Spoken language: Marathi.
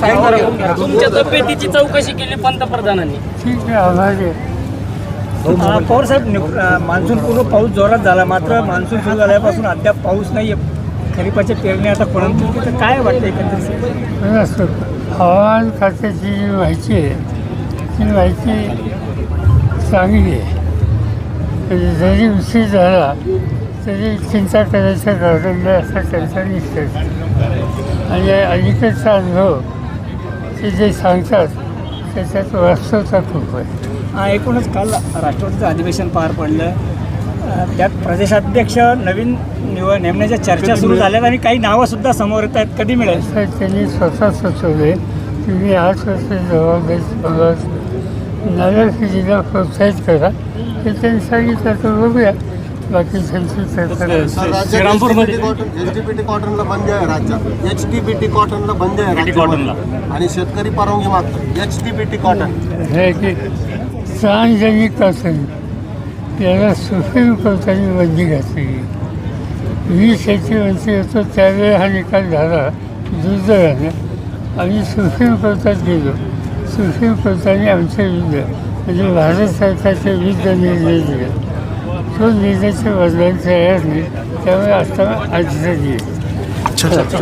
तुमच्या तब्येतीची चौकशी केली पंतप्रधानांनी. ठीक आहे आभारी आहे. अ, पवार साहेब मान्सून पूर्व पाऊस जोरात झाला. मात्र मान्सून सुरू झाल्यापासून अद्याप पाऊस नाही आहे खरीपाच्या पेरणी आता कोणती तर काय वाटतं एकंदरीत? हवामान खात्याची जी माहिती आहे ती माहिती चांगली आहे. म्हणजे जरी उशीर झाला तरी चिंता करायचं नाही असं त्यांचा निश्चय आणि अलीकडचा अनुभव ते जे सांगतात त्याच्यात वास्तवता खूप आहे. हा, एकूणच काल राष्ट्रवादीचं अधिवेशन पार पडलं. त्यात प्रदेशाध्यक्ष नवीन निव नेमण्याच्या चर्चा सुरू झाल्यात आणि काही नावं सुद्धा समोर येत आहेत. कधी मिळेल? असं त्यांनी स्वतः सुचवले. तुम्ही आठ वर्ष जबाबदारी नव्या पिढीला प्रोत्साहित करा. हे त्यांनी सांगितलं तर बघूया. बाकी. श्रीरामपूरमध्ये- एच डी पी टी कॉटनला बंदी आहे राज्यात. एच डी पी टी कॉटनला बंदी आहे राज्यामध्ये. आणि शेतकरी परवानगी मागतो H D P T cotton. हे की सार्वजनिक कॉटन याला सुप्रीम कोर्टाने बंदी घातली. मी शेतीमंत्री होतो त्यावेळी हा निकाल झाला दुर्दैवानं. आम्ही सुप्रीम कोर्टात गेलो. सुप्रीम कोर्टाने आमच्या विरुद्ध म्हणजे भारत सरकारच्या विरुद्ध निर्णय दिला. तो निर्णयाच्या बदलायला तयार नाही त्यामुळे आता अडचणी आहे